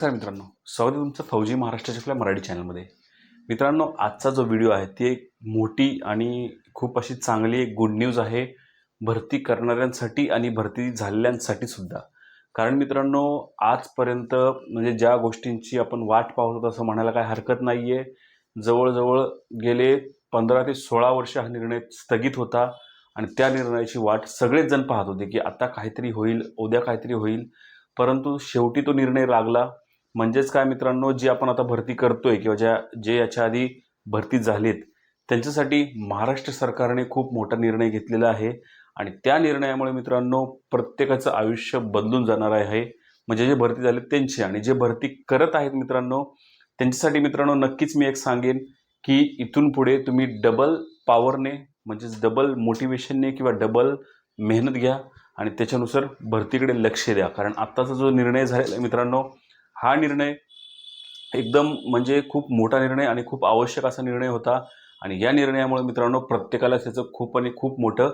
तर मित्रांनो. स्वागत आहे तुमचं फौजी महाराष्ट्राच्या आपल्या मराठी चॅनलमध्ये. मित्रांनो आजचा जो व्हिडिओ आहे ती एक मोठी आणि खूप अशी चांगली एक गुड न्यूज आहे. भरती करणाऱ्यांसाठी आणि भरती झालेल्यांसाठी सुद्धा. कारण मित्रांनो आजपर्यंत म्हणजे ज्या गोष्टींची आपण वाट पाहत होतो असं म्हणायला काही हरकत नाही आहे जवळजवळ गेले पंधरा ते सोळा वर्ष हा निर्णय स्थगित होता आणि त्या निर्णयाची वाट सगळेच जण पाहत होते की आता काहीतरी होईल उद्या काहीतरी होईल. परंतु शेवटी तो निर्णय लागला. म्हणजेच काय मित्रांनो जी आपण आता भरती करतोय किंवा ज्या जे याच्या आधी भरती झालीत त्यांच्यासाठी महाराष्ट्र सरकारने खूप मोठा निर्णय घेतलेला आहे. आणि त्या निर्णयामुळे मित्रांनो प्रत्येकाचं आयुष्य बदलून जाणार आहे. म्हणजे जे भरती झाले त्यांची आणि जे भरती करत आहेत मित्रांनो त्यांच्यासाठी मित्रांनो नक्कीच मी एक सांगेन की इथून पुढे तुम्ही डबल पॉवरने म्हणजेच डबल मोटिवेशनने किंवा डबल मेहनत घ्या आणि त्याच्यानुसार भरतीकडे लक्ष द्या. कारण आत्ताचा जो निर्णय झालेला आहे मित्रांनो हा निर्णय एकदम म्हणजे खूप मोठा निर्णय आणि खूप आवश्यक असा निर्णय होता. आणि या निर्णयामुळे मित्रांनो प्रत्येकाला त्याचं खूप आणि खूप मोठं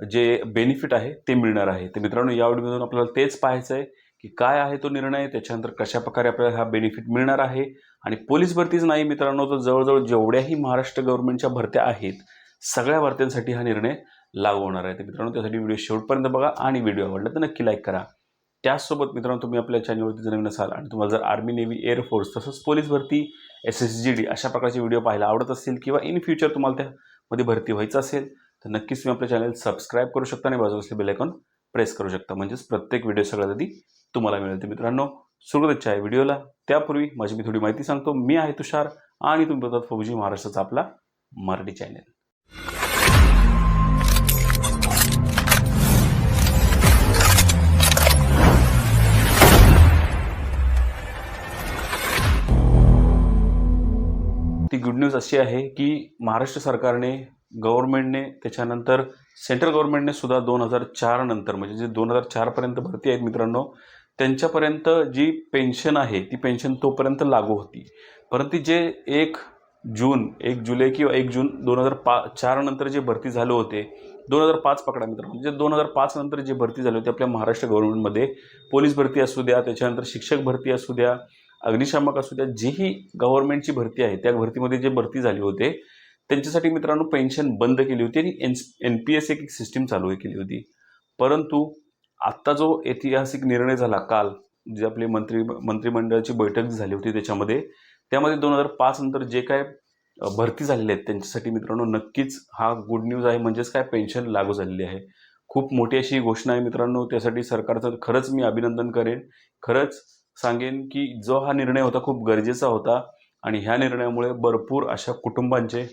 जे बेनिफिट आहे ते मिळणार आहे. तर मित्रांनो या व्हिडिओमधून आपल्याला तेच पाहायचं आहे की काय आहे तो निर्णय त्याच्यानंतर कशाप्रकारे आपल्याला हा बेनिफिट मिळणार आहे. आणि पोलीस भरतीच नाही मित्रांनो तर जवळजवळ जेवढ्याही महाराष्ट्र गव्हर्नमेंटच्या भरत्या आहेत सगळ्या भरत्यांसाठी हा निर्णय लागू होणार आहे. तर मित्रांनो त्यासाठी व्हिडिओ शेवटपर्यंत बघा आणि व्हिडिओ आवडला तर नक्की लाईक करा. त्याचसोबत मित्रांनो तुम्ही आपल्या चॅनलवरती जर नवीन असाल आणि तुम्हाला जर आर्मी नेव्ही एअरफोर्स तसंच पोलीस भरती एस एस जी डी अशा प्रकारचे व्हिडिओ पाहायला आवडत असतील किंवा इन फ्युचर तुम्हाला त्यामध्ये भरती व्हायचं असेल तर नक्कीच तुम्ही आपल्या चॅनल सबस्क्राईब करू शकता आणि बाजूला असले बेलायकॉन प्रेस करू शकता. म्हणजेच प्रत्येक व्हिडिओ सगळ्यात आधी तुम्हाला मिळेल. तर मित्रांनो सुरुवातीच्या आहे व्हिडिओला त्यापूर्वी माझी मी थोडी माहिती सांगतो. मी आहे तुषार आणि तुम्ही बघतात फौजी महाराष्ट्राचा आपला मराठी चॅनल न्यूज अशी आहे की महाराष्ट्र सरकारने गव्हर्नमेंटने त्याच्यानंतर सेंट्रल गव्हर्नमेंटने सुद्धा दोन हजार चार नंतर म्हणजे जे दोन हजार चारपर्यंत भरती आहेत मित्रांनो त्यांच्यापर्यंत जी पेन्शन आहे ती पेन्शन तोपर्यंत लागू होती. परंतु जे एक जून एक जुलै किंवा एक जून दोन हजार पा चार नंतर जे भरती झाले होते दोन हजार पाच पकडा मित्र म्हणजे दोन हजार पाच नंतर जे भरती झाली होती आपल्या महाराष्ट्र गव्हर्नमेंटमध्ये पोलीस भरती असू द्या त्याच्यानंतर शिक्षक भरती असू द्या अग्निशामक असू द्या जीही गव्हर्नमेंटची भरती आहे त्या भरतीमध्ये जे भरती झाली होते त्यांच्यासाठी मित्रांनो पेन्शन बंद केली होती आणि एन एन पी एस एक सिस्टीम चालू केली होती. परंतु आत्ता जो ऐतिहासिक निर्णय झाला काल जे आपली मंत्री मंत्रिमंडळाची बैठक झाली होती त्याच्यामध्ये त्यामध्ये दोन हजार पाच नंतर जे काय भरती झालेले आहेत त्यांच्यासाठी मित्रांनो नक्कीच हा गुड न्यूज आहे. म्हणजेच काय पेन्शन लागू झालेली आहे. खूप मोठी अशी घोषणा आहे मित्रांनो. त्यासाठी सरकारचं खरंच मी अभिनंदन करेन. खरंच सांगेन की जो हा निर्णय होता खूप गरजेचा होता आणि ह्या निर्णयामुळे भरपूर अशा कुटुंबांचे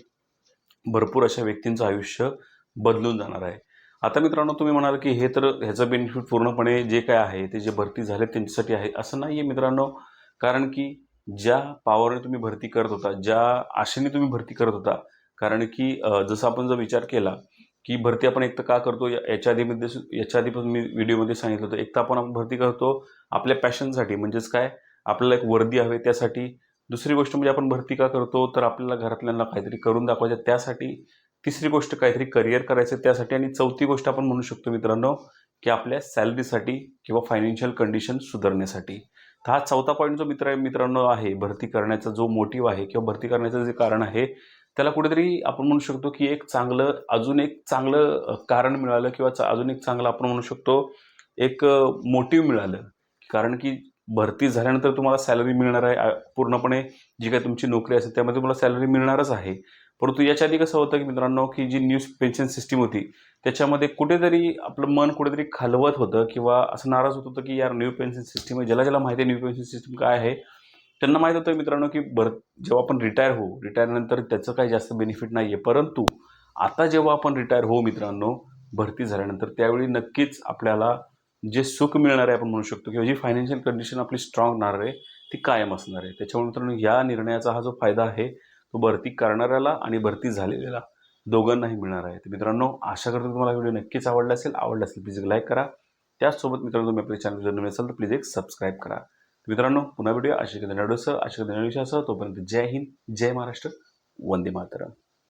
भरपूर अशा व्यक्तींचं आयुष्य बदलून जाणार आहे. आता मित्रांनो तुम्ही म्हणाल की हे तर ह्याचं बेनिफिट पूर्णपणे जे काय आहे ते जे भरती झाले त्यांच्यासाठी आहे असं नाही आहे मित्रांनो. कारण की ज्या पावरने तुम्ही भरती करत होता ज्या आशेने तुम्ही भरती करत होता कारण की जसं आपण जर विचार केला की भरती आपण एक तर का करतो? या- याच्या आधीमध्ये याच्या आधी पण मी व्हिडिओमध्ये सांगितलं होतं. एक तर आपण आपण भरती करतो आपल्या पॅशनसाठी म्हणजेच काय? आपल्याला एक वर्दी हवे त्यासाठी दुसरी गोष्ट म्हणजे आपण भरती का करतो? तर आपल्याला घरातल्यांना काहीतरी करून दाखवायचं त्यासाठी तिसरी गोष्ट काहीतरी करिअर करायचं त्यासाठी आणि चौथी गोष्ट आपण म्हणू शकतो मित्रांनो की आपल्या सॅलरीसाठी किंवा फायनान्शियल कंडिशन सुधारण्यासाठी. तर हा चौथा पॉईंट जो मित्र मित्रांनो आहे भरती करण्याचा जो मोटिव्ह आहे किंवा भरती करण्याचं जे कारण आहे त्याला कुठेतरी आपण म्हणू शकतो की एक चांगलं अजून एक चांगलं कारण मिळालं किंवा अजून एक चांगलं आपण म्हणू शकतो एक मोटिव्ह मिळालं. कारण की भरती झाल्यानंतर तुम्हाला सॅलरी मिळणार आहे पूर्णपणे जी काही तुमची नोकरी असेल त्यामध्ये तुम्हाला सॅलरी मिळणारच आहे. परंतु याच्या आधी कसं होतं की मित्रांनो की जी न्यूज पेन्शन सिस्टीम होती त्याच्यामध्ये कुठेतरी आपलं मन कुठेतरी खालवत होतं किंवा असं नाराज होत होतं की यार न्यू पेन्शन सिस्टीम आहे ज्याला ज्याला माहिती आहे न्यू पेन्शन सिस्टीम काय आहे त्यांना माहीत होतं मित्रांनो की भर जेव्हा आपण रिटायर होऊ रिटायरनंतर त्याचं काही जास्त बेनिफिट नाही आहे परंतु आता जेव्हा आपण रिटायर होऊ मित्रांनो भरती झाल्यानंतर त्यावेळी नक्कीच आपल्याला जे सुख मिळणार आहे आपण म्हणू शकतो किंवा जी फायनान्शियल कंडिशन आपली स्ट्रॉंग राहणार आहे ती कायम असणार आहे. त्याच्यामुळे मित्रांनो या निर्णयाचा हा जो फायदा आहे तो भरती करणाऱ्याला आणि भरती झालेल्याला दोघांनाही मिळणार आहे. तर मित्रांनो आशा करतो तुम्हाला व्हिडिओ नक्कीच आवडला असेल. आवडला असेल प्लीज एक लाईक करा. त्याचसोबत मित्रांनो तुम्ही आपल्या चॅनल जर नवीन असाल तर प्लीज एक सबस्क्राईब करा. मित्रांनो पुन्हा भेटूया. अशा कधी नडूसं अशा कधी नडूसं तोपर्यंत जय हिंद जय महाराष्ट्र वंदे मातरम.